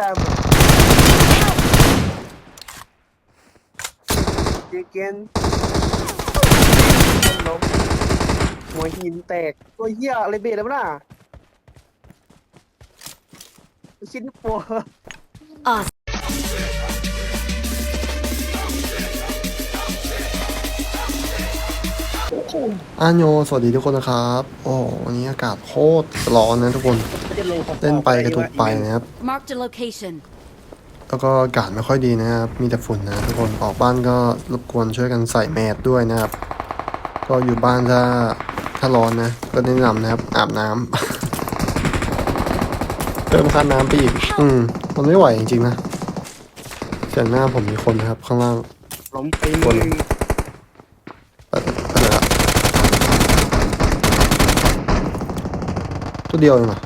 แซมเจเกนล้มหัวหินแตกตัวเหี้ยอะไรเบรแล้วะน่ะชิ้นโปร Awesome. อันโยสวัสดีทุกคนนะครับ โอ้วันนี้อากาศโคตรร้อนนะทุกคน เล่นไปกระตุกไปนะครับ Marked a location. แล้วก็อากาศไม่ค่อยดีนะครับ มีแต่ฝุ่นนะทุกคน ออกบ้านก็รบกวนช่วยกันใส่แมสด้วยนะครับ ก็อยู่บ้านถ้าถ้าร้อนนะ ก็แนะนำนะครับ อาบน้ำ เติมค่าน้ำไปอีก อืม มันไม่ไหวจริงๆนะเสียงหน้าผมมีคนนะครับ ข้างล่างล้มไปหนึ่ง ไปไปไหนละ ตัวเดียวเองเหรอ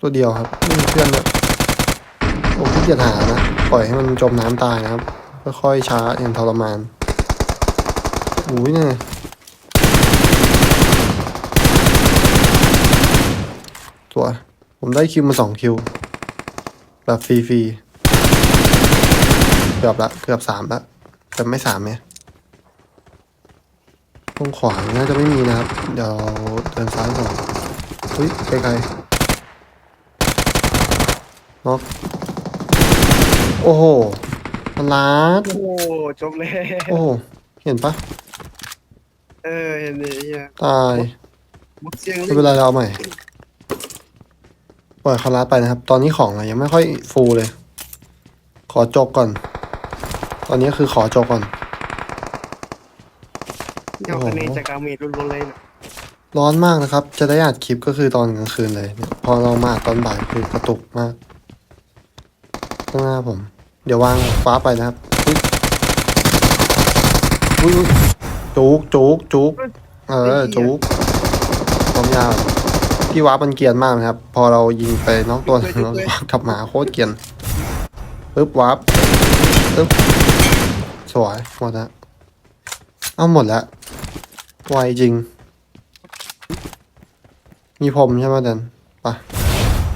ตัวเดียวครับไม่มีเพื่อนเลยผมขี้เกียจหานะ ปล่อยให้มันจมน้ำตายนะครับค่อยๆช้าอย่างทรมานอุ้ยเนี่ยตัว ผมได้คิวมาสองคิว แบบฟรีๆ เกือบละ เกือบสามละ แต่ไม่สามเนี่ยตรงขวาน่าจะไม่มีนะครับ เดี๋ยวเราเดินซ้ายก่อน เฮ้ยไกลๆน็อกโอ้โหมันลาดโอ้โหจบเลยโอ้โหเห็นปะเออเห็นเลยเฮียตายมุกเสียงไม่เป็นไรเราเอาใหม่ปล่อยเขาลาดไปนะครับ ตอนนี้ของอะยังไม่ค่อยฟูเลย ขอจกก่อน ตอนนี้คือขอจกก่อนเดี๋ยวคะแนนจากกาเมดรุนๆเลยนะ ร้อนมากนะครับ จะได้อัดคลิปก็คือตอนกลางคืนเลยเนี่ยพอเรามาอัดตอนบ่ายคือกระตุกมาก ข้างหน้าผม เดี๋ยววางฟ้าไปนะครับอุ๊ยอุ้ยอุ๊ยจุกจุกจุกเออจุกความยาวพี่ว้ามันเกรียนมากนะครับ พอเรายิงไปนอกตัวหนึ่งเราวาร์ปกลับมาโคตรเกรียนปึ๊บวาร์ปปึ๊บสวยหมดแล้วเอาหมดแล้วไวจริง มีผมใช่ไหมเดนไป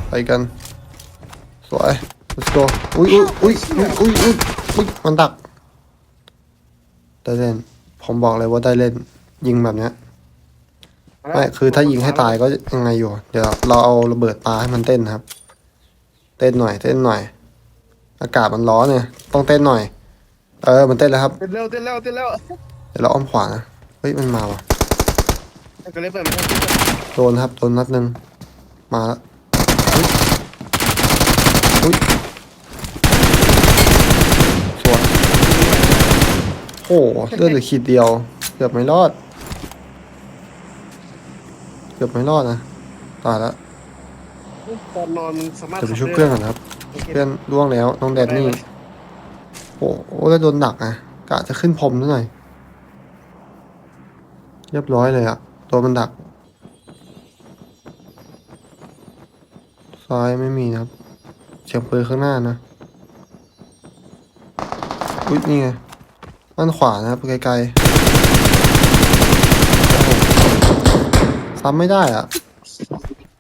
ไปกัน สวย let's go อุ้ยอุ้ยอุ้ยอุ้ยอุ้ยอุ้ยมันดักได้เล่น ผมบอกเลยว่าได้เล่น ยิงแบบเนี้ยไม่คือถ้ายิงให้ตายก็ยังไงอยู่ เดี๋ยวเราเอาระเบิดปาให้มันเต้นครับ เต้นหน่อย เต้นหน่อย อากาศมันร้อนเนี่ย ต้องเต้นหน่อย เออ มันเต้นแล้วครับ เต้นเร็ว เต้นเร็ว เต้นเร็ว เดี๋ยวเราอ้อมขวานะ เฮ้ย มันมาว่ะ ก็เลยเปิดมาโดนครับโดนนัดหนึ่งมาแล้วอุ๊ยอุ๊ยสวยโอ้โหเลือดเหลือขีดเดียวเกือบไม่รอดเกือบไม่รอดนะตายแล้วตอนนอนสามารถเดี๋ยวไปช่วยเพื่อนก่อนนะครับ เพื่อนล่วงแล้วน้องแดนนี่โอ้โหแล้วโดนดักอะกะจะขึ้นพรมนิดหน่อย เรียบร้อยเลยอะ ตัวมันดัก ซ้ายไม่มีนะครับ เสียงปืนข้างหน้านะอุ๊ยนี่ไงด้านขวานะครับไกลๆซ้ำไม่ได้อะ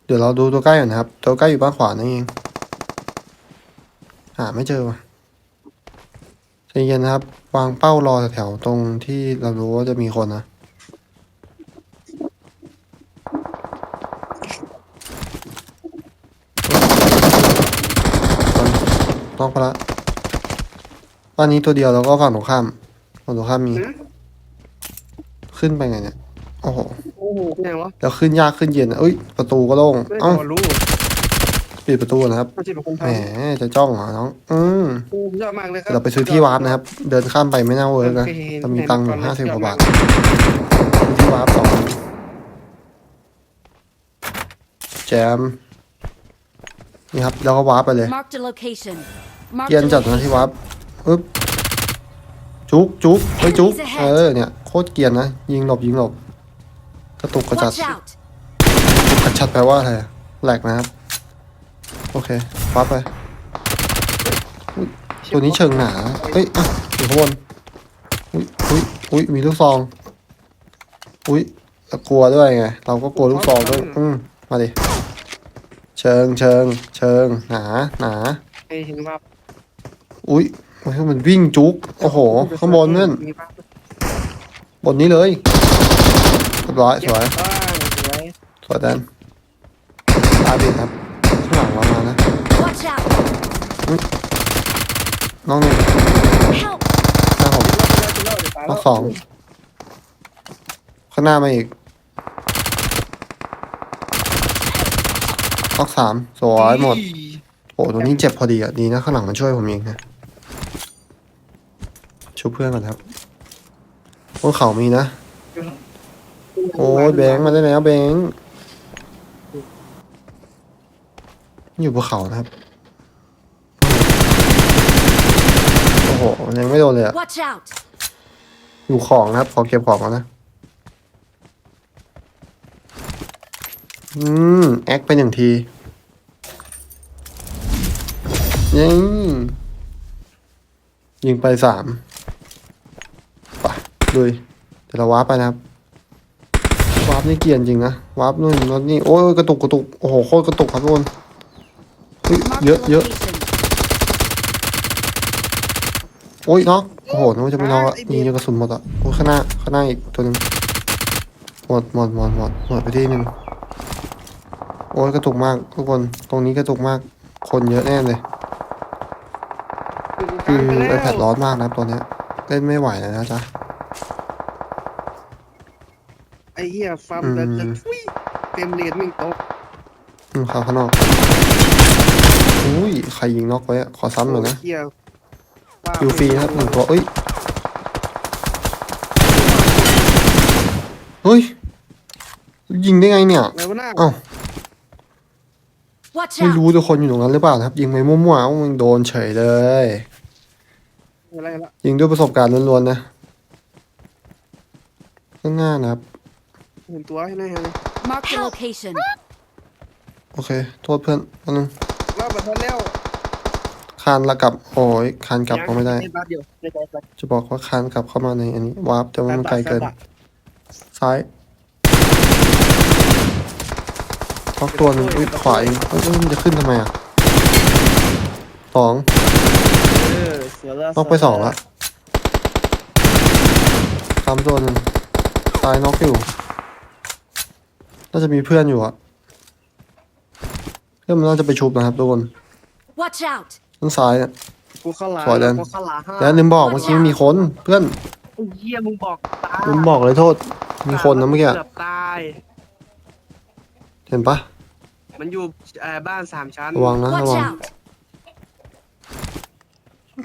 เดี๋ยวเราดูตัวใกล้ก่อนนะครับ ตัวใกล้อยู่บ้านขวานั่นเองหาไม่เจอว่ะใจเย็นนะครับ วางเป้ารอแถวๆตรงที่เรารู้ว่าจะมีคนนะ ต้องพละบ้านนี้ตัวเดียวแล้วก็ฝั่งตรงข้ามฝั่งตรงข้ามมี ขึ้นไปไงเนี่ยโอ้โหโอ้โหไงวะแล้วขึ้นยากขึ้นเย็นอะเอ้ยประตูก็โล่งไม่เอ้าพอรู้ปิดประตูนะครับไม่ใช่เป็นคนแหมทำจะจ้องเหรอน้องอืมโอ้ยอดมากเลยครัเราไปซื้อที่วาร์ปนะครับ เดินข้ามไปไม่น่าเวิร์กนะเรามีตังค์อยู่ห้าสิบกว่าบาทซื้อที่วาร์ปสองแจมนี่ครับแล้วก็วาร์ปไปเลย Marked a location. Marked เกรียน a จัดนะที่วับปึ๊บจุกจุกเฮ้ยจุกเออเนี่ยโคตรเกรียนนะยิงหลบยิงหลบกระตุกกระจัด Watch out. กระชัดแปลว่าอะไรอะแหลกนะครับ โอเควับไปอุ๊ยตัวนี้เชิงหนาเอ้ยอะอยู่ข้างบนอุ้ยอุ้ยอุ้ยมีลูกซองอุ้ยแล้วกลัวด้วยไงเราก็กลัวลูกซองด้วยอืมมาดิเชิงเชิงเชิงหนาหนาไอ้เห็นว่า อุ้ยโอ้ยมันวิ่งจุกโอ้โหข้างบนนั่นมีปะบนนี้เลยเรียบร้อยสวยบ้างสวยสวยแดนตาบิดครับข้างหลังเรามานะ Watch out! น้องหนึ่ง Help! หน้าผมเดี๋ยวเดี๋ยวเดี๋ยวตายน้แล้องวสองข้างหน้ามาอีกน้องสามสวยหมด โอ้ตรงนี้เจ็บพอดีอะดีนะข้างหลังมันช่วยผมเองนะ ช่วยเพื่อนก่อนครับบนเขามีนะ โอ้ยแบงค์มาได้แล้วแบงค์อยู่บนเขานะครับ โอ้โหยังไม่โดนเลยอะ Watch out! อยู่ของนะครับ ขอเก็บของก่อนนะ อืม แอคไปหนึ่งทียิงยิงไปสามไป ลุยเดี๋ยวเราวาร์ปไปนะครับวาร์ปนี่เกียนจริงนะวาร์ปนู่นรถนี่โอ้ยกระตุกกระตุกโอ้โหโคตรกระตุกครับทุกคนเฮ้ยเยอะเยอะโอ้ยน็อกโอ้โหนึกว่าจะไม่น็อกอะยิงกระสุนหมดอะโอ้ยข้างหน้าข้างหน้าอีกตัวนึงหมดหมดหมดหมดหมดไปที่หนึ่งโอ้ยกระตุกมากทุกคนตรงนี้กระตุกมาก คนเยอะแน่เลยคือไอแพดร้อนมากนะครับตัวเนี้ยเล่นไม่ไหวเลยนะจ๊ะ อ้เหี้ยฟัมอืม แล้วจะทุยเต็มเลนมิ่งตกอืมเข้าข้างนอกอุ้ยใครยิงน็อกไว้อะขอซ้ำหน่อยนะเหี้ยว่าคิวฟรีนะครับหนึ่งตัวเอ้ยเฮ้ยยิงได้ไงเนี่ยอะไรวะหน้าเอ้า Watch ไม่ out! รู้ทุกคนอยู่ตรงนั้นหรือเปล่านะครับ ยิงไปมั่วๆเอ้ามึงโดนเฉยเลย อะไรละยิงด้วยประสบการณ์ล้วนๆนะข้างหน้านะครับ เห็นตัวให้หน่อยฮะ Mark the location. โอเค โทษเพื่อนอันนึงรอบบัตรแล้วคานละกลับ โอ้ยคานกลับก็ไม่ได้บาทเดียวได้ได้ได้จะบอกว่าคานกลับเข้ามาในอันนี้วาร์ปแต่ว่ามันไกลเกิน ซ้ายท็อกตัวหนึงอุ้ยขวาเองเอ้ยเอ้ยมันจะขึ้นทำไมอะสองเออเสือละน็อกไปสองละซ้ำตัวหนึ่งซ้ายน็อกอยู่ น่าจะมีเพื่อนอยู่อะเพื่อนมันน่าจะไปชุบนะครับทุกคน Watch out! ด้านซ้ายเนี่ยกูเข้าหลาสวยแดนกูเข้าหลาห้าแล้วลืมบอกเมื่อกี้มีคนเพื่อนไอ้เหี้ยมึงบอกตายลืมบอกเลยโทษ มีคนนะเมื่อกี้เกือบตาย เห็นปะมันอยู่เอ่อบ้านสามชั้นระวังนะระ Watch วัง out!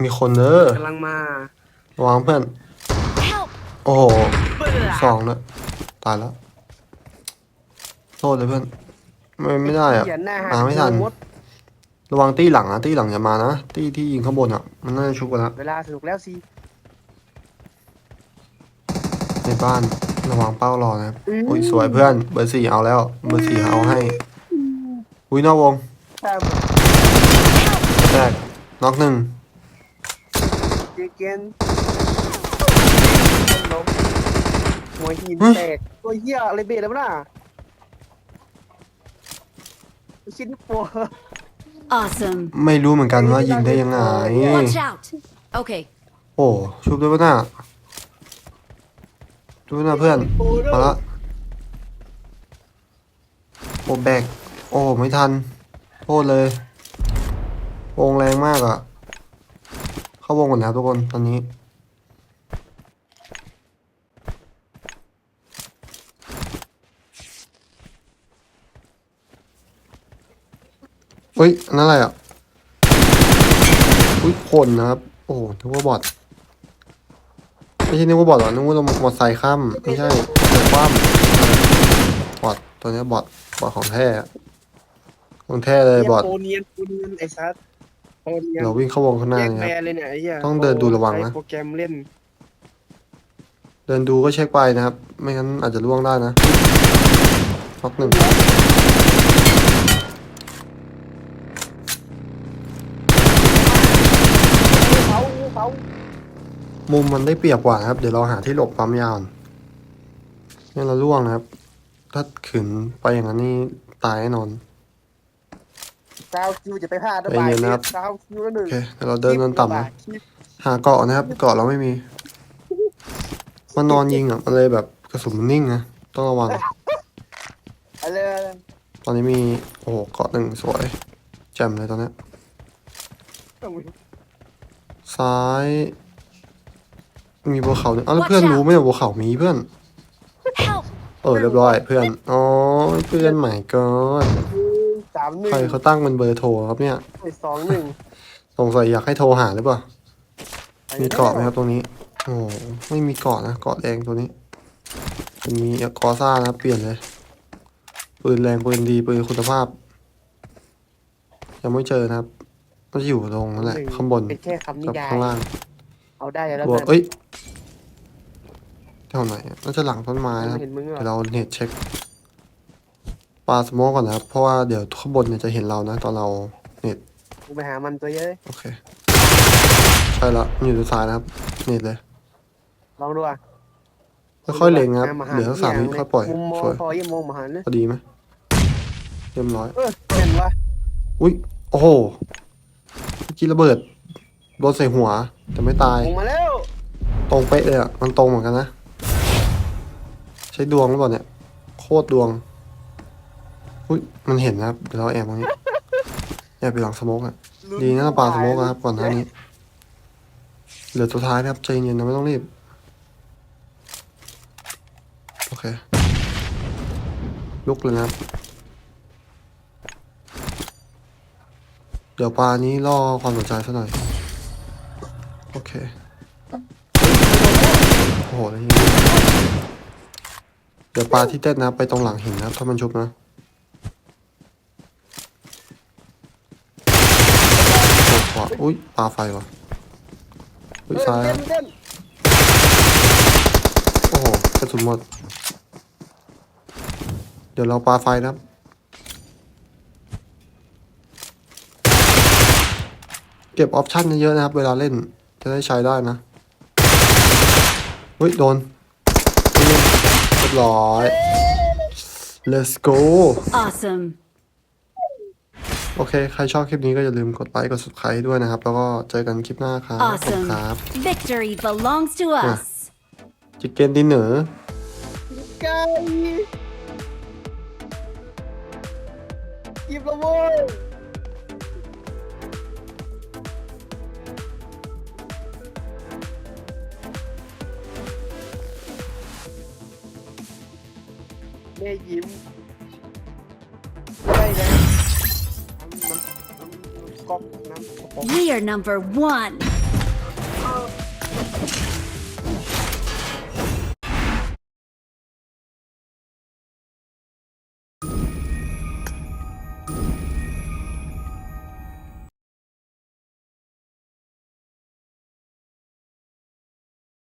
มีคนเด้อกำลังมาระวังเพื่อน Help! โอ้โหเบื่อสองเลยตายแล้ว โทษเลยเพื่อน ไม่ไม่ได้อะเขียนหน้าหมาไม่ทัน มดระวังตี้หลังนะตี้หลังอย่ามานะตี้ที่ยิงข้างบนอะ มันน่าจะชุบกันแล้วเวลาสนุกแล้วสิในบ้านระวังเป้ารอนะครับอุ้ยสวยเพื่อนเบอร์สี่เอาแล้วเบอร์สี่เอาให้ อุ้ยนอกวงตามแรกน็อกหนึ่งเจเกนลมหัวหินแตกตัวเหี้ยอะไรเบรแล้วะน่ะ ชิ้นโปร Awesome. ไม่รู้เหมือนกันว่ายิงได้ยังไง Watch out! Okay. โอ้ชุบด้วยปะน่ะชุบด้วยนะเพื่อน มาละโอ้แบก โอ้ไม่ทันโทษเลยวงแรงมากอะ่ะ เข้าวงก่อนนะครับทุกคนตอนนี้ เฮ้ยอันนั่นอะไรอะอุ้ยคนนะครับ โอ้โหนึกว่าบอทไม่ใช่นึกว่าบอทหรอนึกว่ามอไซค์ข้ามไม่ใช่เกิดความบอทตัวเนี้ยบอทบอทของแท้อะของแท้เลยบอทโปเนียนโปเนียนไอ้ซัสโปเนียนเราวิ่งเข้าวงข้างหน้าแยกนะแบครับรเลยเนี่ยไอ้เหี้ยต้องเดินดูระวังนะใช้โปรแกรมเล่น เดินดูก็เช็คไปนะครับ ไม่งั้นอาจจะล่วงได้นะน็อกหนึ่ง เขาเขา มุมมันได้เปรียบกว่านะครับ เดี๋ยวเราหาที่หลบปั๊มยาวเนี่ยเราล่วงนะครับ ถ้าขืนไปอย่างนั้นนี่ตายแน่นอนดาวคิวจะไปพลาดนะใจเย็นนะครับดาวคิวละหนึ่โองเคเดี๋ยวเราเดินเดินต่ำนะคลิปหาเกาะนะครับ เกาะเราไม่มี มันนอนยิงอะมันเลยแบบกระสุนมันนิ่งนะต้องระวังอะไรอะไรตอนนี้มีโอ้โหเกาะหนึ่งสวยแจ่มเลยตอนเนี้ยซ้าย มีบัวเขาหนึ่งอ้าวแล้วเพื่อนรู้ไหมเนี่ยบัวเขามีเพื่อน Help! เออเรียบร้อยเพื่อน อ๋อเพื่อนใหม่ก่อนสามหนึ่งใครเขาตั้งเป็นเบอร์โทรครับเนี่ย สองหนึ่งสงสัยอยากให้โทรหาหรือเปล่า มีเกาะไหมครับตรงนี้ โอ้โหไม่มีเกาะนะเกาะแดงตัวนี้มันมีกอซ่านะเปลี่ยนเลย ปืนแรงปืนดีปืนคุณภาพ ยังไม่เจอนะครับ ก็จะอยู่ตรงนั้นแหละข้างบนเป็นแค่คำนิกับยายข้างล่าง เอาได้แล้วตัวกันเอ้ยแถวไหนอะน่าจะหลังต้นไม้นะครับ เห็นมึงเหรอเดี๋ยวเราเน็ตเช็คปลาสโมกก่อนนะครับ เพราะว่าเดี๋ยวข้างบนเนี่ยจะเห็นเรานะ ตอนเราเน็ตกูไปหามันตัวเยอะโอเค ใช่ละมันอยู่ตัวซ้ายนะครับ เน็ตเลยลองดูอะค่อยๆเล็งครับามาเหลือสักสามวิค่อยปล่อยมุมมอสงวยพอยี่มองมาหันเลยพอดีไหมเรียบร้อย เออเห็นวะอุ้ยโอ้โหเมื่อกี้ระเบิด โดนใส่หัว แต่ไม่ตายลงมาแล้วตรงเป๊ะเลยอะ มันตรงเหมือนกันนะ ใช้ดวงหรือเปล่าเนี่ย โคตรดวง อุ้ย มันเห็นนะครับเดี๋ยวเราแอบตรงนี้แอบไปหลังสโมกอะ ดีนะเราปาสโมกนะครับ ก่อนหน้านี้ เหลือตัวท้ายนะครับ ใจเย็นนะไม่ต้องรีบ โอเค ลุกเลยนะครับ เดี๋ยวปลานี้ล่อความสนใจซะหน่อย โอเค โอ้โหแล้วยิงเดี๋ยวปลาที่เต้นนะครับไปตรงหลังหินนะครับถ้ามันชุบนะโอ้ขวา อุ้ยปลาไฟวะอุ้ยซ้ายคเต้รับนเต้นโอ้โหกระสุนหมด เดี๋ยวเราปลาไฟนะครับเก็บออปชั่นเยอะๆนะครับ เวลาเล่นจะ ได้ใช้ได้นะเฮ้ยโดนเรียบร้อย let's go Awesome. โอเค ใครชอบคลิปนี้ก็อย่าลืมกดไลค์กด subscribe ด้วยนะครับ แล้วก็เจอกันคลิปหน้าครับขอบคุณ Awesome. ครับ Victory belongs to us. จิกเกนดินเนอร์ไก่หยิบและโว้ แม่ยิ้มได้แล้วน้ำน้ำน้ำก๊อกน้ำกระป๋อง We are number one.